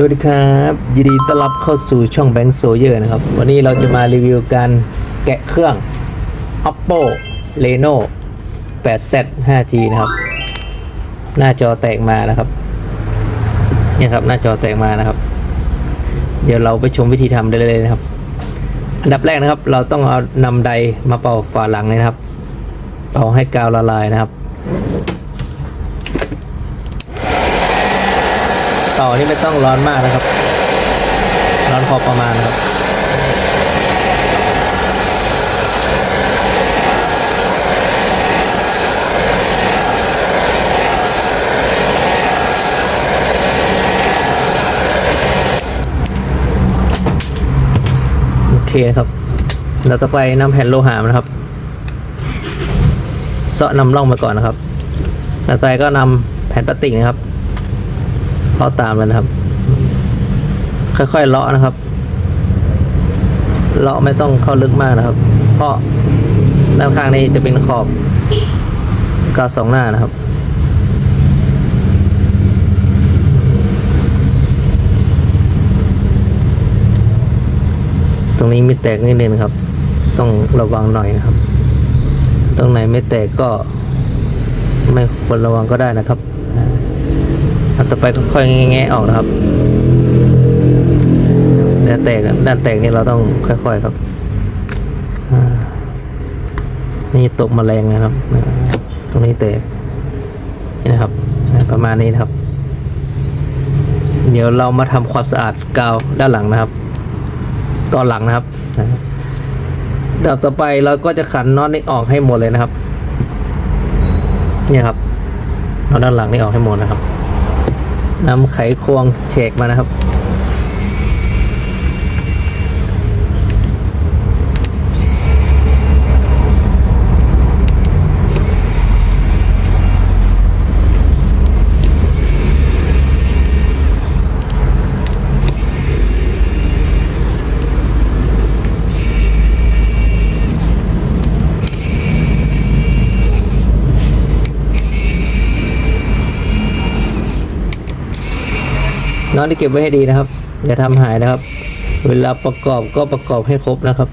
สวัสดีครับยินดีต้อนรับเข้าสู่ช่องแบงค์โซเยอร์นะครับ วันนี้เราจะมารีวิวการแกะเครื่อง oppo reno 8z 5g นะครับ หน้าจอแตกมานะครับเนี่ยครับหน้าจอแตกมานะครับ เดี๋ยวเราไปชมวิธีทำได้เลยนะครับ อันดับแรกนะครับ เราต้องเอานำไดมาเป่าฝาหลังเลยนะครับ เป่าให้กาวละลายนะครับ เป่านี่ไม่ต้องร้อนมากนะครับ ร้อนพอประมาณครับ โอเคครับ เราต่อไปนำแผ่นโลหะนะครับเสาะนำร่องมาก่อนนะครับต่อไปก็นำแผ่นพลาสติกนะครับ เลาะตามมันนะครับ ค่อยๆเลาะนะครับ เลาะไม่ต้องเข้าลึกมากนะครับ เพราะด้านข้างนี้จะเป็นขอบกาวสองหน้านะครับตรงนี้ม่แตกนิดนึงครับ ต้องระวังหน่อยนะครับ ตรงไหนไม่แตกก็ไม่ควรระวังก็ได้นะครับ อันต่อไปก็ค่อยแงะๆออกนะครับด้านแตกด้านแตกนี่เราต้องค่อยๆครับนี่ตกมแมลงนะครับ ตรงนี้แตกนี่นะครับ ประมาณนี้นะครับ เดี๋ยวเรามาทำความสะอาดกาวด้านหลังนะครับ ตอนหลังนะครับดับต่อไปเราก็จะขันน็อตนี้ออกให้หมดเลยนะครับ เนี่ยครับน็อตด้านหลังนี่ออกให้หมดนะครับ นำไขควงเฉกมานะครับ น้องที่เก็บไว้ให้ดีนะครับ อย่าทำหายนะครับ เวลาประกอบก็ประกอบให้ครบนะครับ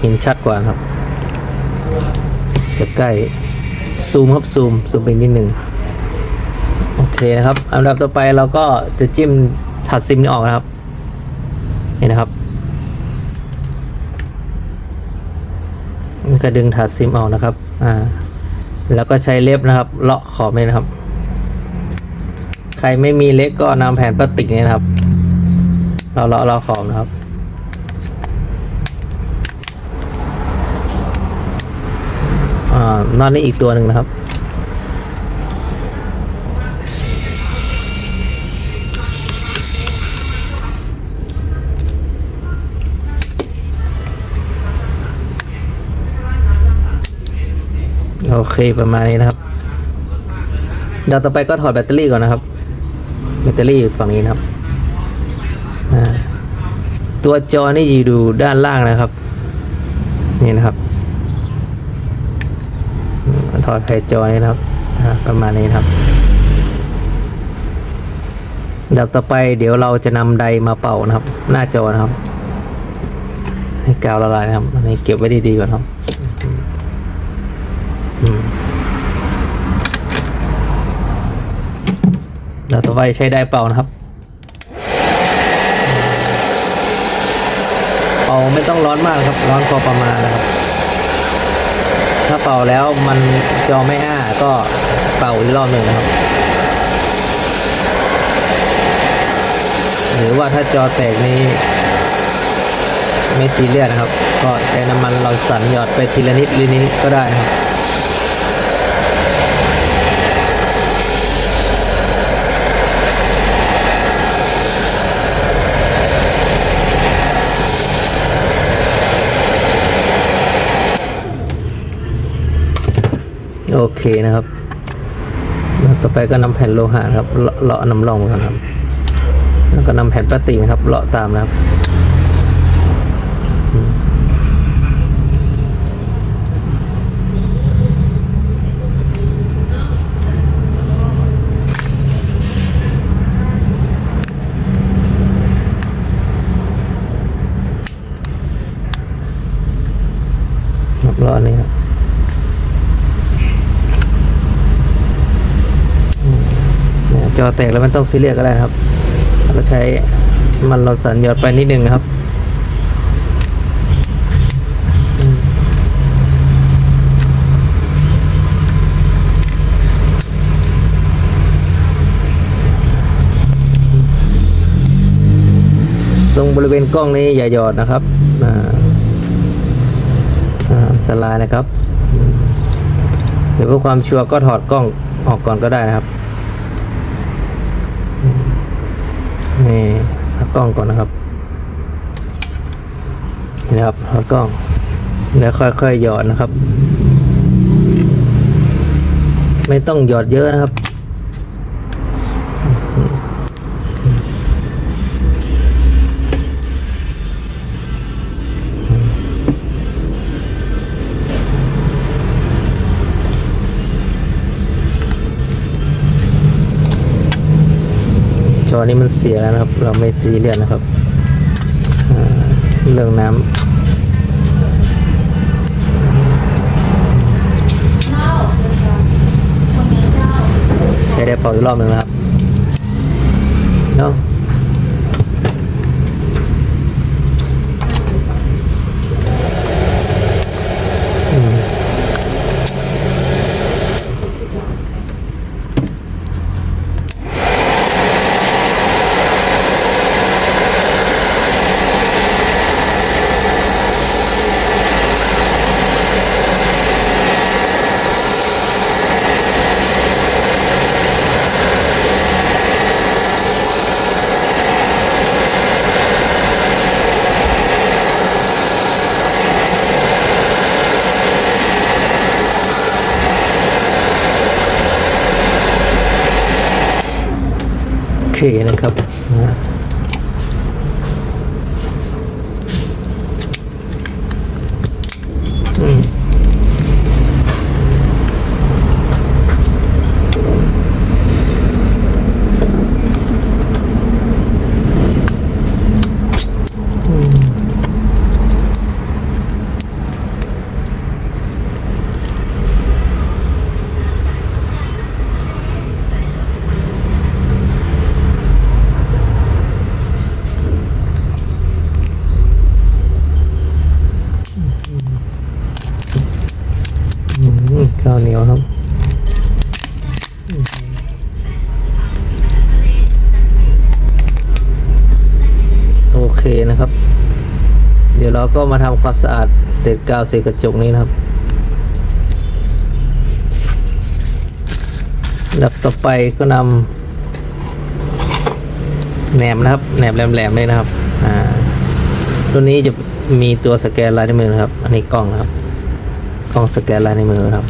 เห็นชัดกว่าครับ จะใกล้ซูมครับซูมซูมไปนิดหนึ่งโอเคนะครับอันดับต่อไปเราก็จะจิ้มถัดซิมนี้ออกนะครับนี่นะครับก็ดึงถัดซิมออกนะครับอ่าแล้วก็ใช้เล็บนะครับ เลาะขอบเลยนะครับ ใครไม่มีเล็กก็นำแผ่นพลาสติกนี้นะครับ เราเลาะเราะขอบนะครับ อนอนนี่อีกตัวหนึ่งนะครับ โอเคประมาณนี้นะครับเดี๋ยวต่อไปก็ถอดแบตเตอรี่ก่อนนะครับ แบตเตอรี่ฝั่งนี้นะครับ ตัวจอนี่อยู่ดูด้านล่างนะครับ นี่นะครับ ถอดไฟจอยนะครับประมาณนี้ครับดับต่อไปเดี๋ยวเราจะนำไดมาเป่านะครับ หน้าจอนะครับ ให้กาวละลายนะครับอันนี้เก็บไว้ดีๆก่อนครับดับต่อไปใช้ไดเป่านะครับ เป่าไม่ต้องร้อนมากครับ ร้อนพอประมาณนะครับ ถ้าเป่าแล้วมันจอไม่อ้าก็เป่าอีกรอบหนึ่งครับ หรือว่าถ้าจอแตกนี้ไม่ซีเรียสนะครับ ก็ใช้น้ำมันเราสั่นหยอดไปทีละนิดทีนิดก็ได้ครับ โอเคนะครับ ต่อไปก็นำแผ่นโลหะครับเลาะเลาะนำร่องก่อนครับ แล้วก็นำแผ่นพลาสติกนะครับเลาะตามนะครับอืมครับเลาะนี่ครับ เนี่ย จอแตกแล้วมันต้องซีเรียสก็ได้ครับแล้วก็ใช้มันลอนสันหยอดไปนิดนึงครับตรงบริเวณกล้องนี้อย่าหยอดนะครับอันตรายนะครับ เดี๋ยวเพื่อความชัวร์ก็ถอดกล้องออกก่อนก็ได้นะครับ นี่พักกล้องก่อนนะครับนี่นะครับหักกล้อง แล้วค่อยๆหยอดนะครับ ไม่ต้องหยอดเยอะนะครับ จอนี้มันเสียแล้วนะครับ เราไม่ซีเรียสนะครับเรื่องน้ำใช้ได้เป่าอีกรอบหนึ่งนะครับเนาะ นะครับอ่าอืม อืมข้าวเหนียวครับอืมโอเคนะครับ เดี๋ยวเรา ก็มาทำความสะอาดเศษกาวเศษกระจกนี้นะครับแล้วต่อไปก็นำแหนมนะครับแหนมแหลมๆเลยนะครับอ่าตัวนี้จะมีตัวสแกนลายนิ้วมือนะครับ อันนี้กล้องครับ กล้องสแกนลายในมือครับ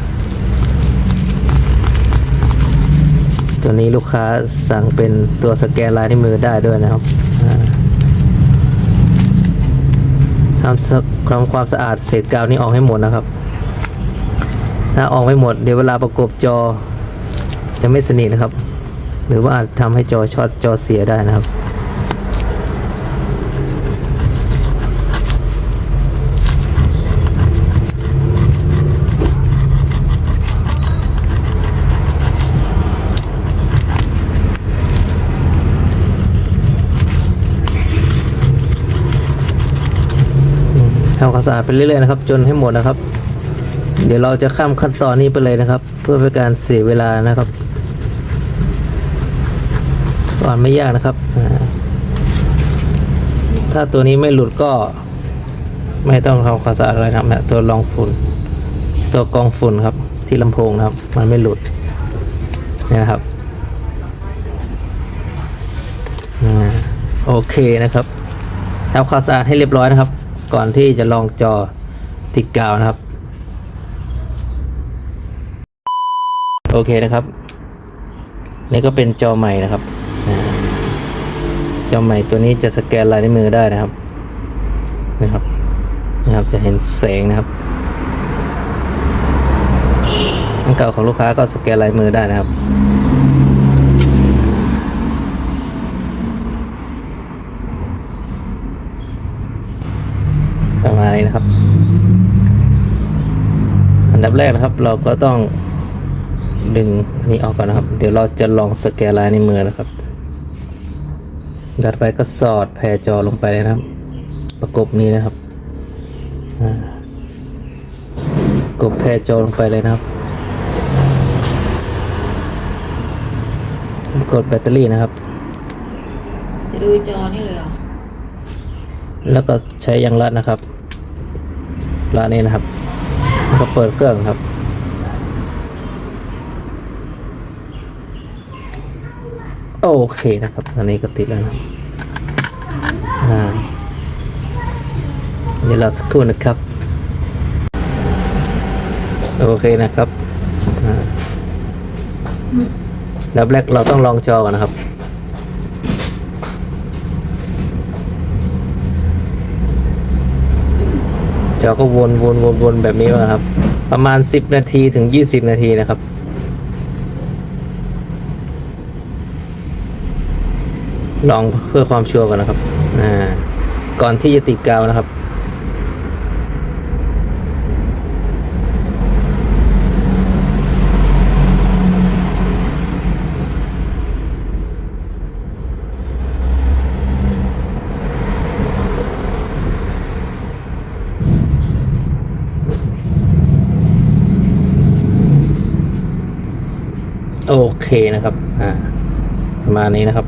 ตัวนี้ลูกค้าสั่งเป็นตัวสแกนลายในมือได้ด้วยนะครับอ่า ทำทำความสะอาดเศษกาวนี้ออกให้หมดนะครับ ถ้าออกไม่หมดเดี๋ยวเวลาประกบจอจะไม่สนิทนะครับ หรือว่าอาจทำให้จอช็อตจอเสียได้นะครับ ทำความสะอาดไปเรื่อยๆนะครับ จนให้หมดนะครับ เดี๋ยวเราจะข้ามขั้นตอนนี้ไปเลยนะครับ เพื่อเป็นการเสียเวลานะครับตอนไม่ยากนะครับ ถ้าตัวนี้ไม่หลุดก็ ไม่ต้องทำความสะอาดอะไรนะครับเนี่ยตัวรองฝุ่น ตัวกองฝุ่นครับ ที่ลำโพงนะครับ มันไม่หลุดนี่นะครับอ่าโอเคนะครับทำความสะอาดให้เรียบร้อยนะครับ ก่อนที่จะลองจอติดกาวนะครับ โอเคนะครับ นี่ก็เป็นจอใหม่นะครับ จอใหม่ตัวนี้จะสแกนลายนิ้วมือได้นะครับนะครับนะครับจะเห็นแสงนะครับอันเก่าของลูกค้าก็สแกนลายมือได้นะครับ ประมาณ นี้นะครับ อันดับแรกนะครับ เราก็ต้องดึงนี่ออกก่อนนะครับ เดี๋ยวเราจะลองสแกนลายในวมือนะครับ ดัดไปก็สอดแพรจอลงไปเลยนะครับ ประกบนี้นะครับอ่ากบแพรจอลงไปเลยนะครับ กดแบตเตอรี่นะครับ จะดูจอนี่เลยเหรอแล้วก็ใช้ยางรัดนะครับ รัดนี้นะครับแล้วก็เปิดเครื่องครับ โอเคนะครับอันนี้ก็ติดแล้วนะอ่าเดี๋ยวเราสักครู่นะครับ โอเคนะครับแล้วแรกเราต้องลองจอก่อนนะครับ จอก็วนวนวนวนแบบนี้มาครับ ประมาณ 10 นาทีถึง 20 นาทีนะครับ ลองเพื่อความชัวร์ก่อนนะครับ อ่า ก่อนที่จะติดกาวนะครับ โอ เคนะครับ อ่าประมาณนี้นะครับ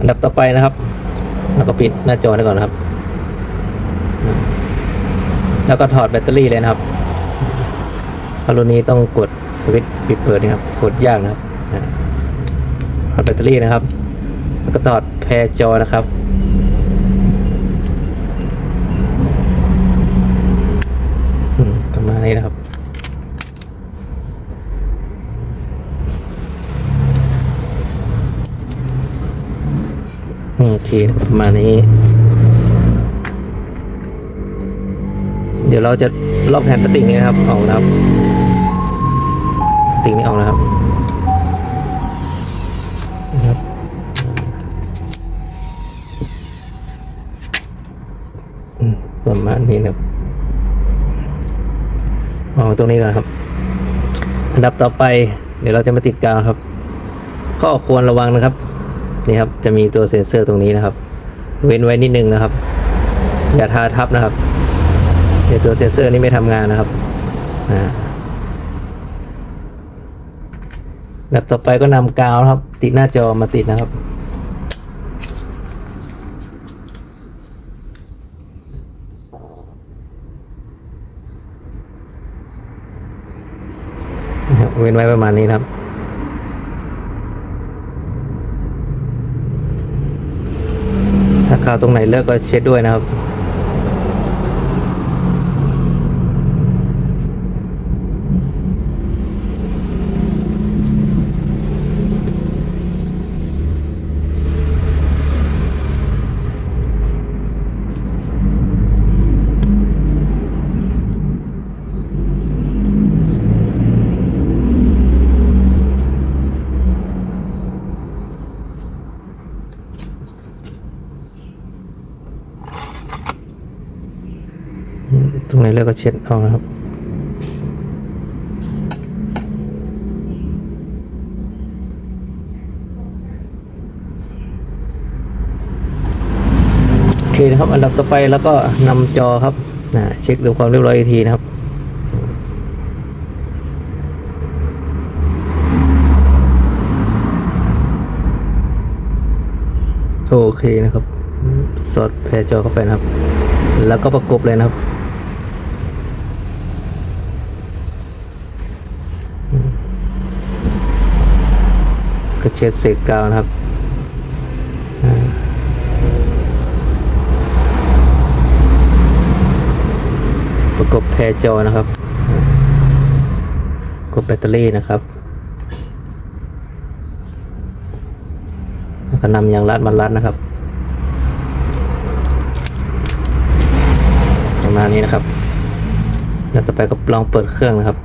อันดับต่อไปนะครับ แล้วก็ปิดหน้าจอได้ก่อนนะครับ แล้วก็ถอดแบตเตอรี่เลยนะครับพารุ่นนี้ต้องกดสวิตช์ปิดเปิดนะครับ กดยากนะครับถอดแบตเตอรี่นะครับ แล้วก็ถอดแพรจอนะครับ อืมประมาณนี้นะครับ โอเคประ มานี้ เดี๋ยวเราจะลอกแผ่นสติกนี้นะครับออกนะครับพลาสติกนี้ออกนะครับนะครับประมาณนี้นะครับออกตรงนี้ก่อนครับ อันดับต่อไป เดี๋ยวเราจะมาติดกาวครับ ข้อควรระวังนะครับ นี่ครับจะมีตัวเซ็นเซอร์ตรงนี้นะครับ เว้นไว้นิดนึงนะครับ อย่าทาทับนะครับเดี๋ยวตัวเซ็นเซอร์นี้ไม่ทำงานนะครับแบบต่อไปก็นำกาวนะครับ ติดหน้าจอมาติดนะครับเว้นไว้ประมาณนี้ครับ ถ้าคาว ตรงไหนเลิกก็เช็ดด้วยนะครับ ตรงไหนเลิกก็เช็ดออกนะครับโอเคนะครับ อันดับต่อไปแล้วก็นำจอครับนะเช็คดูความเรียบร้อยอีกทีนะครับโอเคนะครับ สอดแพรจอเข้าไปนะครับ แล้วก็ประกบเลยนะครับ ก็เช็ดเศษกาวนะครับประกบแพรจอนะครับกกดแบตเตอรี่นะครับแล้วก็นำยางรัดมารัดนะครับประมาณนี้นะครับ แล้วต่อไปก็ลองเปิดเครื่องนะครับ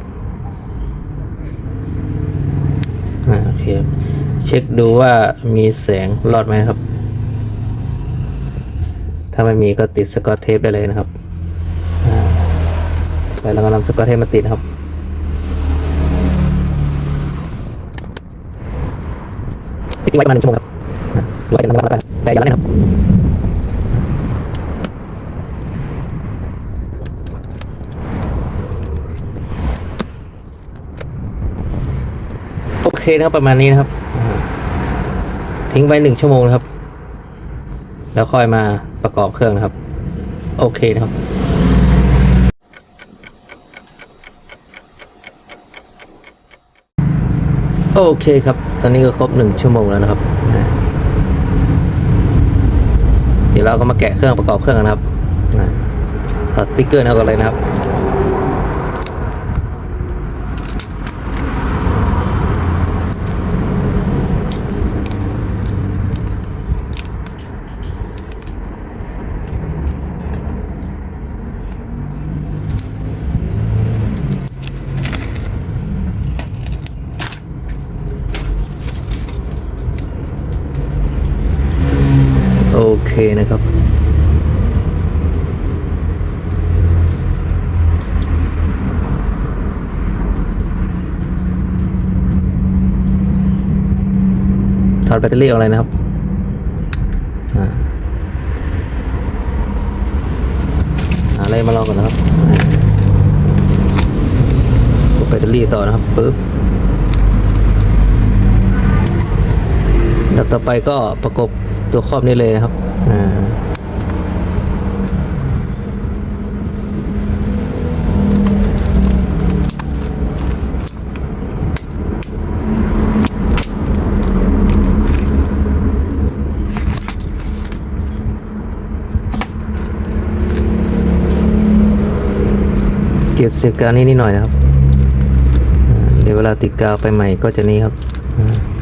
อ่าโอเคครับ เช็คดูว่ามีแสงรอดไหมครับ ถ้าไม่มีก็ติดสกอตเทปได้เลยนะครับไปเราก็นำสกอตเทปมาติดนะครับ ติดไว้ประมาณหนึ่งชั่วโมงครับอ่าหรือว่าจะนำมารันแต่อย่าเล่นนะครับ เคนะครับประมาณนี้นะครับ ทิ้งไว้หนึ่งชั่วโมงนะครับ แล้วค่อยมาประกอบเครื่องนะครับ โอเคนะครับโอเคครับ ตอนนี้ก็ครบหนึ่งชั่วโมงแล้วนะครับ เดี๋ยวเราก็มาแกะเครื่องประกอบเครื่องกันนะครับถอดสติ๊กเกอร์นะครับก่อนเลยนะครับ โอเคนะครับ ถอดแบตเตอรี่ออกเลยนะครับอ่าหาอะไรมาลองก่อนนะครับแบตเตอรี่ต่อนะครับปึ๊บดับต่อไปก็ประกบตัวครอบนี้เลยนะครับอ่า ก็บเสียบกาวนี้นิดหน่อยนะครับเดี๋ยวเวลาติดกาวไปใหม่ก็จะนี้ครับอ่า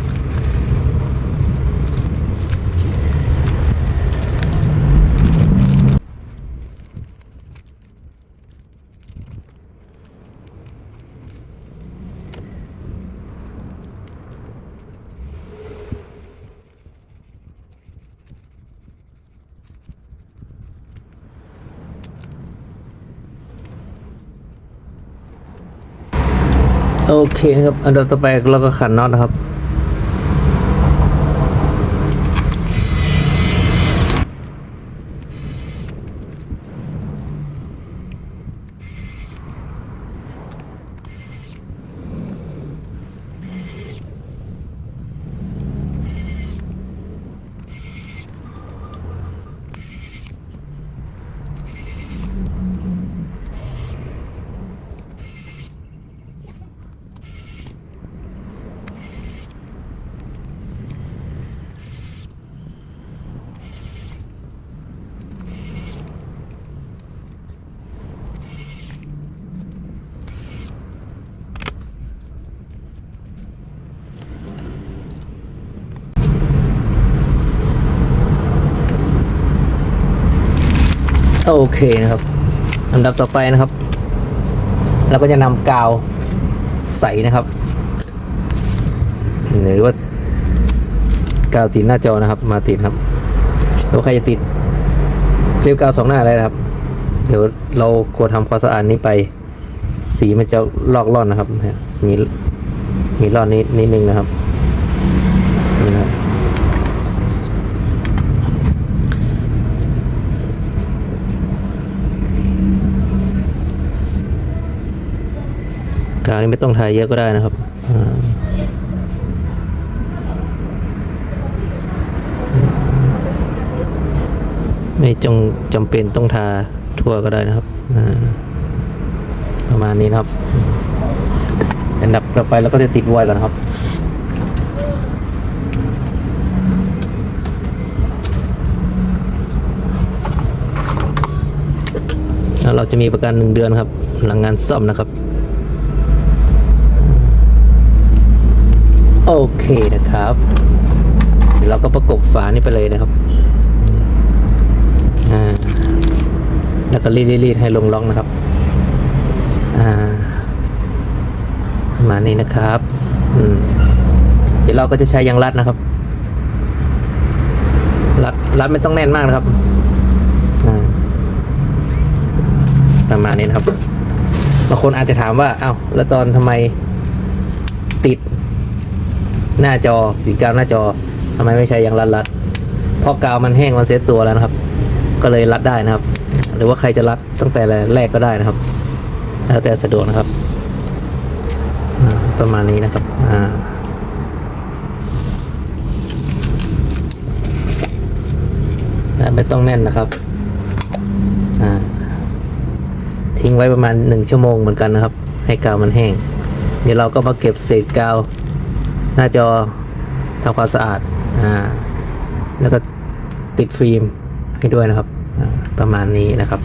โอ เคนะครับ อันดับต่อไปเราก็ขันน็อตนะครับ โอเคนะครับอันดับต่อไปนะครับเราก็จะนำกาวใสนะครับ หรือว่ากาวติดหน้าจอนะครับ มาติดครับแล้วใครจะติดเซลล์กาวสองหน้าอะไรนะครับ เดี๋ยวเรากดทำความสะอาดนี้ไป สีมันจะลอกล่อนนะครับ มีมีล่อนนิดนิดนึงนะครับนี่นะครับ กาวนี่ไม่ต้องทาเยอะก็ได้นะครับไม่จงจำเป็นต้องทาทั่วก็ได้นะครับประมาณนี้นะครับอันดับต่อไปเราก็จะติดไว้แล้วนะครับแล้วเราจะมีประกันหนึ่งเดือนครับ หลังงานซ่อมนะครับ โอเคนะครับเดี๋ยวเราก็ประกบฝานี่ไปเลยนะครับอ่าแล้วก็รีดรีดให้ลงล็อกนะครับอ่ามานี้นะครับอืมเดี๋ยวเราก็จะใช้ยางรัดนะครับ รัดรัดไม่ต้องแน่นมากนะครับอ่าประมาณนี้นะครับบางคนอาจจะถามว่าอ้าวแล้วตอนทำไมติด หน้าจอสีกาวหน้าจอทำไมไม่ใช้ยางรัดรัดเพราะกาวมันแห้งมันเซตตัวแล้วนะครับ ก็เลยรัดได้นะครับ หรือว่าใครจะรัดตั้งแต่แรกก็ได้นะครับแล้วแต่สะดวกนะครับประมาณนี้นะครับอ่าไม่ต้องแน่นนะครับ ทิ้งไว้ประมาณหนึ่งชั่วโมงเหมือนกันนะครับ ให้กาวมันแห้ง เดี๋ยวเราก็มาเก็บเศษกาว น้าจอทำความสะอาดอ่าแล้วก็ติดฟิล์มให้ด้วยนะครับ ประมาณนี้นะครับ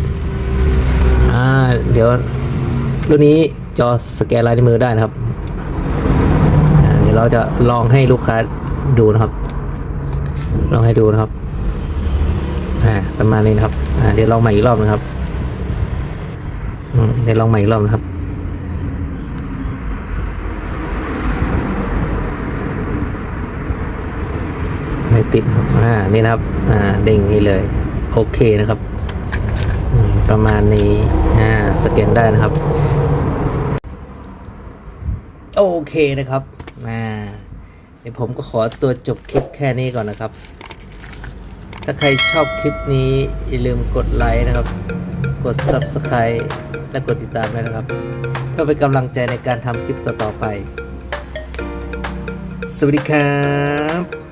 อ่าเดี๋ยวรุ่นนี้จอสแกนลายนิ้วมือได้นะครับ เดี๋ยวเราจะลองให้ลูกค้าดูนะครับ ลองให้ดูนะครับอ่าประมาณนี้นะครับอ่าเดี๋ยวลองใหม่อีกรอบนะครับเดี๋ยวลองใหม่อีกรอบนะครับ ติดครับอ่านี่นะครับอ่าเด้งนี่เลยโอเคนะครับ ประมาณนี้อ่าสแกนได้นะครับ โอเคนะครับอ่าเดี๋ยวผมก็ขอตัวจบคลิปแค่นี้ก่อนนะครับ ถ้าใครชอบคลิปนี้ อย่าลืมกดไลค์นะครับ กด Subscribe และกดติดตามด้วยนะครับ เพื่อเป็นกำลังใจในการทำคลิปต่อๆไป สวัสดีครับ